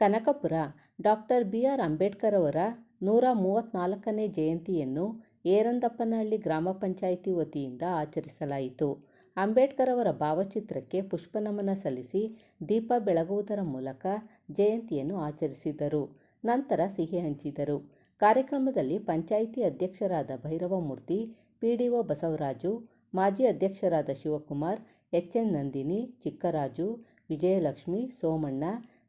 Kanakapura doctor B R Ambedkar ಅವರ ನೂರ ಮೂವತ್ತ್ನಾಲ್ಕನೇ ಜಯಂತಿಯನ್ನು ಏರಂದಪ್ಪನಹಳ್ಳಿ ಗ್ರಾಮ ಪಂಚಾಯಿತಿ ವತಿಯಿಂದ ಆಚರಿಸಲಾಯಿತು. ಅಂಬೇಡ್ಕರ್ ಅವರ ಭಾವಚಿತ್ರಕ್ಕೆ ಪುಷ್ಪನಮನ ಸಲ್ಲಿಸಿ ದೀಪ ಬೆಳಗುವುದರ ಮೂಲಕ ಜಯಂತಿಯನ್ನು ಆಚರಿಸಿದರು. ನಂತರ ಸಿಹಿ ಹಂಚಿದರು. ಕಾರ್ಯಕ್ರಮದಲ್ಲಿ ಪಂಚಾಯಿತಿ ಅಧ್ಯಕ್ಷರಾದ Bhairavamurthy P D O Basavaraju, ಮಾಜಿ ಅಧ್ಯಕ್ಷರಾದ Shivakumar H N Nandini, Chikkaraju, Vijayalakshmi, Somanna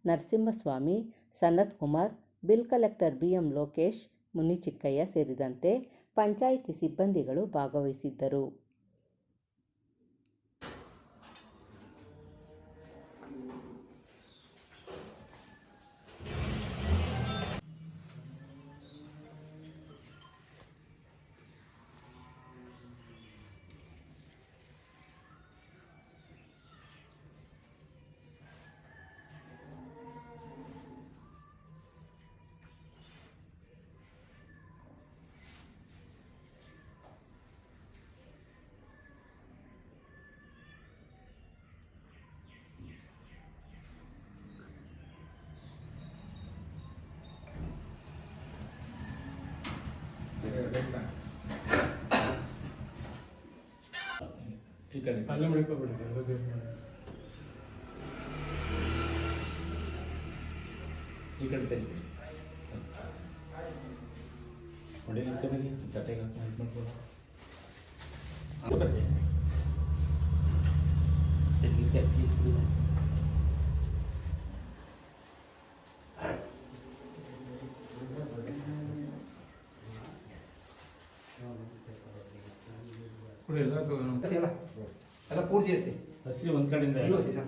Narasimhaswamy Sanath Kumar bill collector B M Lokesh Munichikkaiah ಸೇರಿದಂತೆ ಪಂಚಾಯಿತಿ ಸಿಬ್ಬಂದಿಗಳು ಭಾಗವಹಿಸಿದ್ದರು. ಈ ಕಡೆ ಅಲ್ಲೇ ಮಡಿಕೋಬೇಡಿ ಎಲ್ಲ ಬೇರೆ ಮಾಡಿ. ಈ ಕಡೆ ತೆಗಿ ಹೊಡಿ ನಿಂತ್ಕೊಬೇಡಿ ಜೊತೆಗೆ ಹೆಲ್ಪ್ ಮಾಡ್ಕೊಡು ಬರ್ರಿ ತೆಗಿ ತೆಗಿ ಕೊಡಿ ಎಲ್ಲ ಹಸಿ ಎಲ್ಲ ಎಲ್ಲ ಪೂರ್ತಿ ಹಸಿ ಹಸಿ ಒಂದ್ ಕಡೆಯಿಂದ ಇದು ಹಸಿ ಸರ್.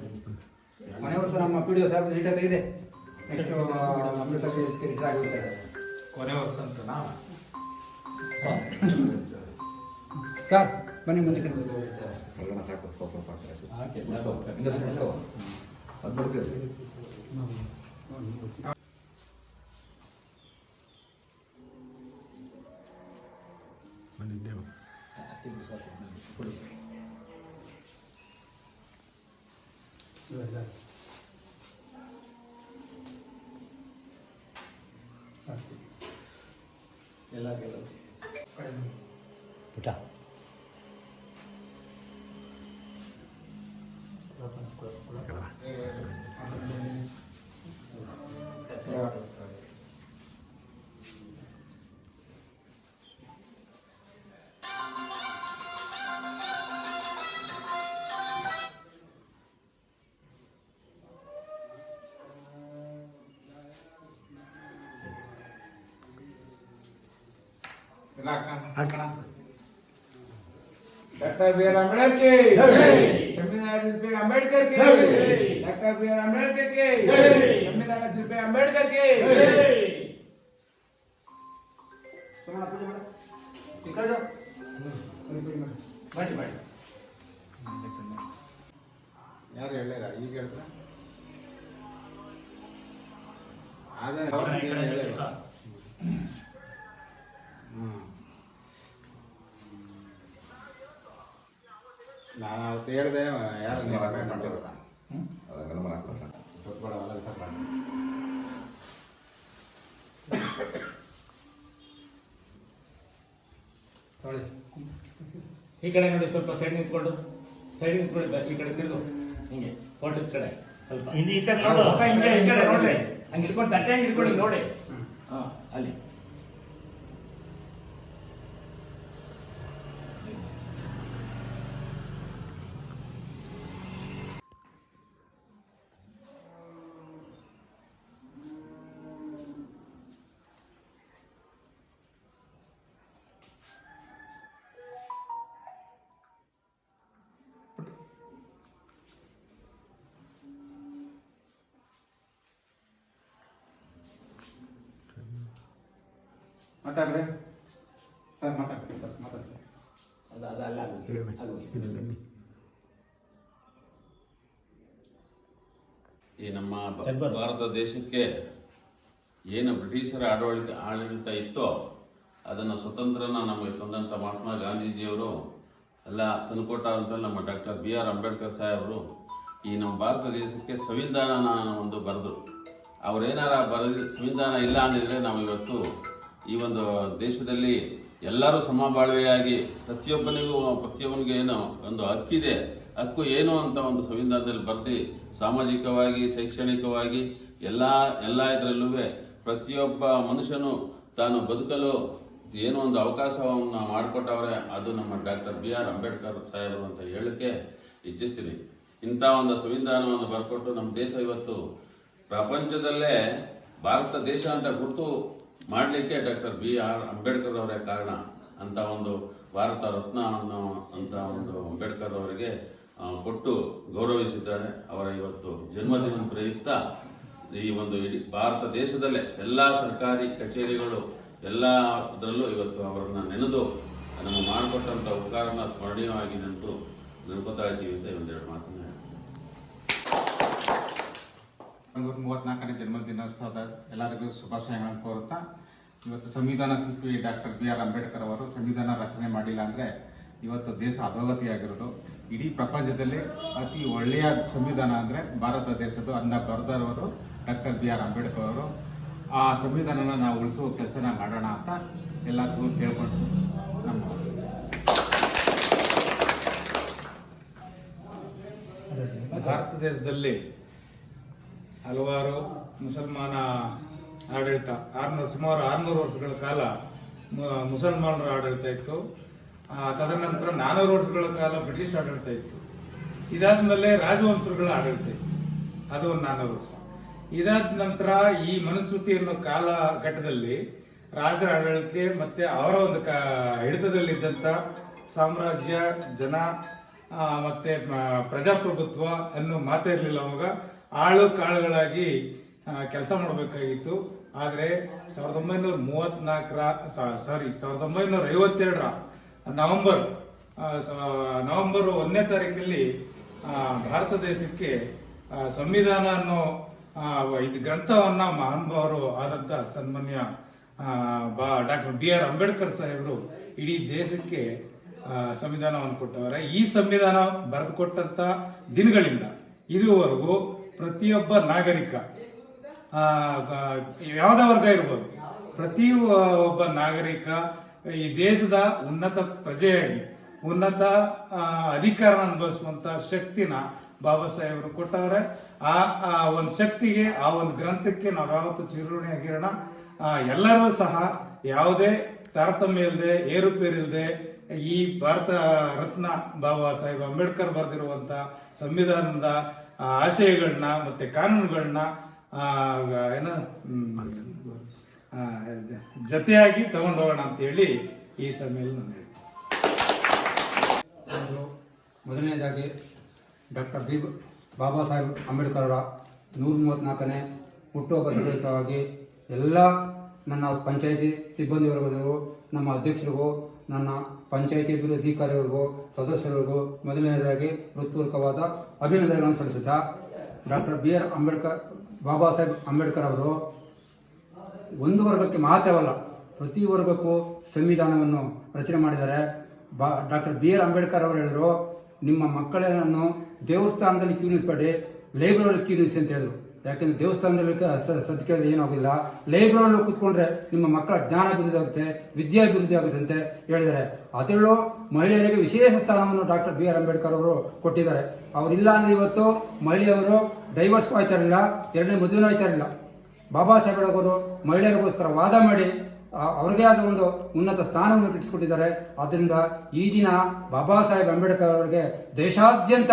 ಮನೆ ವರ್ಷ ನಮ್ಮ ಪಿ ಡಿ ಒ ಸಾಹೇಬ್ ನೀಟಾಗಿ ತೆಗಿದೆ. ನೆಕ್ಸ್ಟ್ ಅಂಬೇಡ್ಕರ್ ರಿಟೈರ್ ಆಗಿರ್ತಾರೆ ಕೊನೆ ವರ್ಷ ಅಂತ ಸರ್ ಮನೆ ಮುಂದೆ ಎಲ್ಲ ಸಾಕು ಸ್ವಲ್ಪ ಸ್ವಲ್ಪ ಹಾಕ್ತಾರೆ ಹಾಕಿ ಹಿಂದೆ ಸ್ವಲ್ಪ ಅದು ಬಂದಿದ್ದೇವೆ ಎಲ್ಲ ಕೆಲಸ ಪುಟ डॉक्टर बी आर अम्बेडकर की संविधान शिल्पी अम्बेडकर की डॉक्टर बी आर अम्बेडकर की संविधान शिल्पी अम्बेडकर की ಸೋಮಣ್ಣ ಪೂಜೆ ಮಾಡು ಈ ಕಡೆ ಮಾಡಿ ಮಾಡಿ ಯಾರು ಹೇಳಿಲ್ಲ ಈಗ ಹೇಳಿದ್ರ ಅದೇ ಹೇಳಿಲ್ಲ ಹ್ಮ್ ನಾನು ಅವತ್ತು ಹೇಳಿದೆ ಯಾರು ಈ ಕಡೆ ನೋಡಿ ಸ್ವಲ್ಪ ಸೈಡ್ ನಿಂತ್ಕೊಂಡು. ಸೈಡ್ ನಿಂತ್ಕೊಂಡು ಈ ಕಡೆ ತಿರುಗು. ಹಿಂಗೆ ಫೋಟೋದ ಕಡೆ ಸ್ವಲ್ಪ. ಹಿಂಗೆ ಈ ಕಡೆ ನೋಡ್ರಿ. ಹಂಗೆ ಇಟ್ಕೊಂಡು ತಟ್ಟೆ ಹಂಗೆ ಇಟ್ಕೊಂಡು ನೋಡಿ ಹಾ ಅಲ್ಲಿ. ಮಾತಾಡ್ರಿ. ಸರ್ ಮಾತಾಡ್ರಿ ಸರ್ ಮಾತಾಡ್ರಿ. ಈ ನಮ್ಮ ಭಾರತ ದೇಶಕ್ಕೆ ಏನು ಬ್ರಿಟಿಷರ ಆಡಳಿತ ಆಡಳಿತ ಇತ್ತೋ ಅದನ್ನು ಸ್ವತಂತ್ರನ ನಮಗೆ ತಂದಂಥ ಮಹಾತ್ಮ ಗಾಂಧೀಜಿಯವರು ಎಲ್ಲ ತಂದುಕೊಟ್ಟ ಅಂತ ನಮ್ಮ ಡಾಕ್ಟರ್ ಬಿ ಆರ್ ಅಂಬೇಡ್ಕರ್ ಸಾಹೇಬರು ಈ ನಮ್ಮ ಭಾರತ ದೇಶಕ್ಕೆ ಸಂವಿಧಾನ ಒಂದು ಬರೆದರು. ಅವ್ರೇನಾರ ಬರಲಿ ಸಂವಿಧಾನ ಇಲ್ಲ ಅಂದಿದ್ರೆ ನಾವು ಇವತ್ತು ಈ ಒಂದು ದೇಶದಲ್ಲಿ ಎಲ್ಲರೂ ಸಮಬಾಳ್ವೆಯಾಗಿ ಪ್ರತಿಯೊಬ್ಬನಿಗೂ, ಪ್ರತಿಯೊಬ್ಬನಿಗೆ ಏನು ಒಂದು ಹಕ್ಕಿದೆ. ಹಕ್ಕು ಏನು ಅಂತ ಒಂದು ಸಂವಿಧಾನದಲ್ಲಿ ಬರ್ತಿ ಸಾಮಾಜಿಕವಾಗಿ, ಶೈಕ್ಷಣಿಕವಾಗಿ, ಎಲ್ಲ ಎಲ್ಲ ಇದರಲ್ಲೂ ಪ್ರತಿಯೊಬ್ಬ ಮನುಷ್ಯನು ತಾನು ಬದುಕಲು ಏನೋ ಒಂದು ಅವಕಾಶವನ್ನು ಮಾಡಿಕೊಟ್ಟವ್ರೆ, ಅದು ನಮ್ಮ ಡಾಕ್ಟರ್ ಬಿ ಆರ್ ಅಂಬೇಡ್ಕರ್ ಸಾಹೇಬರು ಅಂತ ಹೇಳಕ್ಕೆ ಇಚ್ಛಿಸ್ತೀನಿ. ಇಂಥ ಒಂದು ಸಂವಿಧಾನವನ್ನು ಬರ್ಕೊಟ್ಟು ನಮ್ಮ ದೇಶ ಇವತ್ತು ಪ್ರಪಂಚದಲ್ಲೇ ಭಾರತ ದೇಶ ಅಂತ ಗುರುತು ಮಾಡಲಿಕ್ಕೆ ಡಾಕ್ಟರ್ ಬಿ ಆರ್ ಅಂಬೇಡ್ಕರ್ ಅವರೇ ಕಾರಣ ಅಂತ ಒಂದು ಭಾರತ ರತ್ನ ಅನ್ನೋ ಅಂತ ಒಂದು ಅಂಬೇಡ್ಕರ್ ಅವರಿಗೆ ಕೊಟ್ಟು ಗೌರವಿಸಿದ್ದಾರೆ. ಅವರ ಇವತ್ತು ಜನ್ಮದಿನ ಪ್ರಯುಕ್ತ ಈ ಒಂದು ಇಡೀ ಭಾರತ ದೇಶದಲ್ಲೇ ಎಲ್ಲ ಸರ್ಕಾರಿ ಕಚೇರಿಗಳು ಎಲ್ಲದರಲ್ಲೂ ಇವತ್ತು ಅವರನ್ನ ನೆನೆದು ನಮ್ಮ ಮಾಡಿಕೊಟ್ಟಂಥ ಉಪಕಾರನ ಸ್ಮರಣೀಯವಾಗಿ ನೆನಪು ನೆನಪುತ್ತಾ ಇದ್ದೀವಿ ಅಂತ ಒಂದೆರಡು ಮಾತನ್ನ ಹೇಳ್ತೀನಿ. ನೂರ ಮೂವತ್ನಾಲ್ಕನೇ ಜನ್ಮದಿನೋತ್ಸವದ ಎಲ್ಲರಿಗೂ ಶುಭಾಶಯಗಳನ್ನು ಕೋರುತ್ತಾ, ಇವತ್ತು ಸಂವಿಧಾನ ಶಿಲ್ಪಿ ಡಾಕ್ಟರ್ ಬಿ ಆರ್ ಅಂಬೇಡ್ಕರ್ ಅವರು ಸಂವಿಧಾನ ರಚನೆ ಮಾಡಿಲ್ಲ ಅಂದರೆ ಇವತ್ತು ದೇಶ ಅಧೋಗತಿಯಾಗಿರೋದು. ಇಡೀ ಪ್ರಪಂಚದಲ್ಲಿ ಅತಿ ಒಳ್ಳೆಯ ಸಂವಿಧಾನ ಅಂದರೆ ಭಾರತ ದೇಶದ್ದು ಅಂದ ಬರೆದವರು ಡಾಕ್ಟರ್ ಬಿ ಆರ್ ಅಂಬೇಡ್ಕರ್ ಅವರು. ಆ ಸಂವಿಧಾನನ ನಾವು ಉಳಿಸುವ ಕೆಲಸನ ಮಾಡೋಣ ಅಂತ ಎಲ್ಲರಿಗೂ ಕೇಳ್ಕೊಂಡು ನಮ್ಮ ಭಾರತ ದೇಶದಲ್ಲಿ ಹಲವಾರು ಮುಸಲ್ಮಾನ ಆಡಳಿತ, ಆರ್ನೂರು, ಸುಮಾರು ಆರ್ನೂರು ವರ್ಷಗಳ ಕಾಲ ಮುಸಲ್ಮಾನರ ಆಡಳಿತ ಇತ್ತು. ತದನಂತರ ನಾನೂರು ವರ್ಷಗಳ ಕಾಲ ಬ್ರಿಟಿಷ್ ಆಡಳಿತ ಇತ್ತು. ಇದಾದ್ಮೇಲೆ ರಾಜವಂಶಗಳ ಆಡಳಿತ ಇತ್ತು. ಅದು ಒಂದು ವರ್ಷ. ಇದಾದ ನಂತರ ಈ ಮನುಸ್ಮೃತಿ ಅನ್ನೋ ಕಾಲಘಟ್ಟದಲ್ಲಿ ರಾಜರ ಆಡಳಿತ ಮತ್ತೆ ಅವರ ಒಂದು ಕ ಹಿಡಿತದಲ್ಲಿದ್ದಂಥ ಸಾಮ್ರಾಜ್ಯ, ಜನ ಮತ್ತೆ ಪ್ರಜಾಪ್ರಭುತ್ವ ಅನ್ನೋ ಮಾತೇ ಇರಲಿಲ್ಲ ಅವಾಗ. ಆಳು ಕಾಳುಗಳಾಗಿ ಕೆಲಸ ಮಾಡಬೇಕಾಗಿತ್ತು. ಆದರೆ ಸಾವಿರದ ಒಂಬೈನೂರ ಮೂವತ್ನಾಲ್ಕರ ಸಾರಿ ಸಾವಿರದ ಒಂಬೈನೂರ ಐವತ್ತೆರಡರ ನವೆಂಬರ್ ನವೆಂಬರ್ ಒಂದನೇ ತಾರೀಕಲ್ಲಿ ಭಾರತ ದೇಶಕ್ಕೆ ಸಂವಿಧಾನ ಅನ್ನೋ ಇದು ಗ್ರಂಥವನ್ನ ಮಹಾನುಭಾವರು ಆದಂಥ ಸನ್ಮಾನ್ಯ ಬಾ, ಡಾಕ್ಟರ್ ಬಿ ಆರ್ ಅಂಬೇಡ್ಕರ್ ಸಾಹೇಬರು ಇಡೀ ದೇಶಕ್ಕೆ ಸಂವಿಧಾನವನ್ನು ಕೊಟ್ಟವರ. ಈ ಸಂವಿಧಾನ ಬರೆದುಕೊಟ್ಟಂಥ ದಿನಗಳಿಂದ ಇದುವರೆಗೂ ಪ್ರತಿಯೊಬ್ಬ ನಾಗರಿಕ. ಯಾವುದೇ ವರ್ಗ ಇರ್ಬೋದು. ಪ್ರತಿ ಒಬ್ಬ ನಾಗರಿಕ ಈ ದೇಶದ ಉನ್ನತ ಪ್ರಜೆಯಾಗಿ, ಉನ್ನತ ಅಧಿಕಾರ ಅನುಭವಿಸುವಂತ ಶಕ್ತಿನ ಬಾಬಾ ಸಾಹೇಬರು ಕೊಟ್ಟವ್ರೆ. ಆ ಒಂದು ಶಕ್ತಿಗೆ, ಆ ಒಂದು ಗ್ರಂಥಕ್ಕೆ ನಾವು ಯಾವತ್ತು ಚಿರುಣಿ ಆಗಿರೋಣ. ಎಲ್ಲರೂ ಸಹ ಯಾವುದೇ ತಾರತಮ್ಯ ಇಲ್ಲದೆ ಏರುಪೇರಿಲ್ಲದೆ ಈ ಭಾರತ ರತ್ನ ಬಾಬಾ ಸಾಹೇಬ್ ಅಂಬೇಡ್ಕರ್ ಬರೆದಿರುವಂತ ಸಂವಿಧಾನದ ಆಶಯಗಳನ್ನ ಮತ್ತೆ ಕಾನೂನುಗಳನ್ನ ಏನು ಹ್ಮ್, ತಗೊಂಡು ಹೋಗೋಣ ಜೊತೆಯಾಗಿ ಅಂತ ಹೇಳಿ ಈ ಸಮಯದಲ್ಲಿ ನಾನು ಹೇಳ್ತೀನಿ. ಮೊದಲನೇದಾಗಿ ಡಾಕ್ಟರ್ ಬಿ ಬಾಬಾ ಸಾಹೇಬ್ ಅಂಬೇಡ್ಕರ್ ಅವರ ನೂರ ಮೂವತ್ತ್ನಾಲ್ಕನೇ ಹುಟ್ಟುಹಬ್ಬ ಸಂಯುಕ್ತವಾಗಿ ಎಲ್ಲ ನನ್ನ ಪಂಚಾಯಿತಿ ಸಿಬ್ಬಂದಿ ವರ್ಗದವರು ನಮ್ಮ ಅಧ್ಯಕ್ಷರಿಗೂ ನನ್ನ ಪಂಚಾಯಿತಿ ಅಭಿವೃದ್ಧಿ ಅಧಿಕಾರಿಗಳಿಗೂ ಸದಸ್ಯರಿಗೂ ಮೊದಲನೇದಾಗಿ ಹೃತ್ಪೂರ್ವಕವಾದ ಅಭಿನಂದನೆಗಳನ್ನು ಸಲ್ಲಿಸುತ್ತಾ doctor B R Ambedkar, Baba Saheb Ambedkar ಅವರು. ಒಂದು ವರ್ಗಕ್ಕೆ ಮಾತ್ರವಲ್ಲ ಪ್ರತಿ ವರ್ಗಕ್ಕೂ ಸಂವಿಧಾನವನ್ನು ರಚನೆ ಮಾಡಿದ್ದಾರೆ. ಬಾ, ಡಾಕ್ಟರ್ ಬಿ ಆರ್ ಅಂಬೇಡ್ಕರ್ ಅವರು ಹೇಳಿದರು, ನಿಮ್ಮ ಮಕ್ಕಳನ್ನು ದೇವಸ್ಥಾನದಲ್ಲಿ ಕ್ಯೂ ನಿಲ್ಲಿಸಬೇಡಿ ಲೈಬ್ರರಿ ಕ್ಯೂ ನಿಲ್ಲಿಸಿ ಅಂತ ಹೇಳಿದ್ರು. ಯಾಕೆಂದ್ರೆ ದೇವಸ್ಥಾನದಲ್ಲಿ ಸದ್ದು ಕೇಳಿದ್ರೆ ಏನಾಗೋದಿಲ್ಲ. ಲೈಬ್ರರಿಯಲ್ಲಿ ಕೂತ್ಕೊಂಡ್ರೆ ನಿಮ್ಮ ಮಕ್ಕಳ ಜ್ಞಾನ ಅಭಿವೃದ್ಧಿ ಆಗುತ್ತೆ ವಿದ್ಯಾಭಿವೃದ್ಧಿ ಆಗುತ್ತೆ ಅಂತ ಹೇಳಿದ್ದಾರೆ. ಅದರಲ್ಲೂ ಮಹಿಳೆಯರಿಗೆ ವಿಶೇಷ ಸ್ಥಾನವನ್ನು ಡಾಕ್ಟರ್ ಬಿ ಆರ್ ಅಂಬೇಡ್ಕರ್ ಅವರು ಕೊಟ್ಟಿದ್ದಾರೆ. ಅವರಿಲ್ಲ ಅಂದ್ರೆ ಇವತ್ತು ಮಹಿಳೆಯವರು ಡೈವರ್ಸ್ ಆಯ್ತಾ ಇರಲಿಲ್ಲ, ಎರಡನೇ ಮದುವೆನೂ ಆಯ್ತಾ ಇರಲಿಲ್ಲ. ಬಾಬಾ ಸಾಹೇಬ್ ಅವರು ಮಹಿಳೆಯರಿಗೋಸ್ಕರ ವಾದ ಮಾಡಿ ಅವ್ರಿಗೆ ಆದ ಒಂದು ಉನ್ನತ ಸ್ಥಾನವನ್ನು ಕಟ್ಟಿಸ್ಕೊಟ್ಟಿದ್ದಾರೆ ಆದ್ದರಿಂದ ಈ ದಿನ ಬಾಬಾ ಸಾಹೇಬ್ ಅಂಬೇಡ್ಕರ್ ಅವರಿಗೆ ದೇಶಾದ್ಯಂತ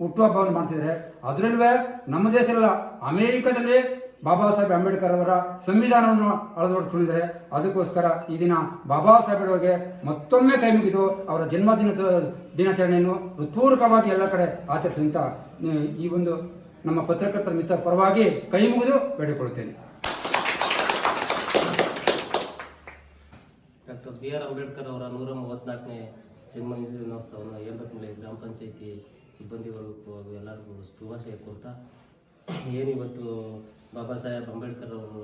ಹುಟ್ಟುಹಬ್ಬವನ್ನು ಮಾಡ್ತಿದ್ದಾರೆ. ಅದರಲ್ಲೂ ನಮ್ಮ ದೇಶದಲ್ಲ ಅಮೇರಿಕಾದಲ್ಲಿ ಬಾಬಾ ಸಾಹೇಬ್ ಅಂಬೇಡ್ಕರ್ ಅವರ ಸಂವಿಧಾನವನ್ನು ಅಳವಡಿಸಿಕೊಂಡಿದ್ದಾರೆ ಅದಕ್ಕೋಸ್ಕರ ಈ ದಿನ ಬಾಬಾ ಸಾಹೇಬ್ ಅವರಿಗೆ ಮತ್ತೊಮ್ಮೆ ಕೈ ಮುಗಿದು ಅವರ ಜನ್ಮದಿನ ದಿನಾಚರಣೆಯನ್ನು ಹೃತ್ಪೂರ್ವಕವಾಗಿ ಎಲ್ಲ ಕಡೆ ಆಚರಿಸಿದಂತ ಈ ಒಂದು ನಮ್ಮ ಪತ್ರಕರ್ತರ ಮಿತ್ರ ಪರವಾಗಿ ಕೈ ಮುಗಿದು ಬೇಡಿಕೊಳ್ಳುತ್ತೇನೆ. ಡಾಕ್ಟರ್ ಬಿ ಆರ್ ಅಂಬೇಡ್ಕರ್ ಅವರ ನೂರ ಮೂವತ್ನಾಲ್ಕನೇ ಜನ್ಮದಿನೋತ್ಸವವನ್ನು ಎಂಬತ್ಮೂಲೆ ಗ್ರಾಮ ಪಂಚಾಯತಿ ಸಿಬ್ಬಂದಿಗಳು ಹಾಗೂ ಎಲ್ಲರಿಗೂ ಶುಭಾಶಯ ಏನು ಇವತ್ತು ಬಾಬಾ ಸಾಹೇಬ್ ಅಂಬೇಡ್ಕರ್ ಅವರು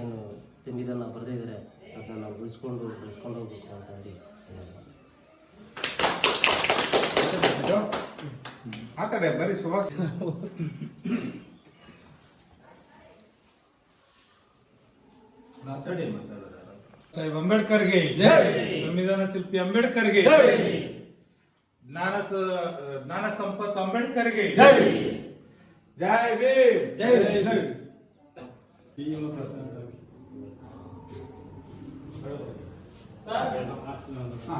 ಏನು ಸಂವಿಧಾನ ಬರೆದಿದ್ದಾರೆ ಅದನ್ನು ನಾವು ಉಳಿಸ್ಕೊಂಡು ಬೆಳೆಸ್ಕೊಂಡು ಹೋಗ್ಬೇಕು ಅಂತ ಹೇಳಿ ಮಾತಾಡೆ ಬರೀ ಸುಭಾಷ್. ಸಾಹೇಬ್ ಅಂಬೇಡ್ಕರ್ಗೆ ಸಂವಿಧಾನ ಶಿಲ್ಪಿ ಅಂಬೇಡ್ಕರ್ಗೆ. ಜ್ಞಾನ ಸ- ಜ್ಞಾನ ಸಂಪತ್ ಅಂಬೇಡ್ಕರ್ಗೆ ಜೈ ಭೀಮ್ ಜೈ ಹಾ.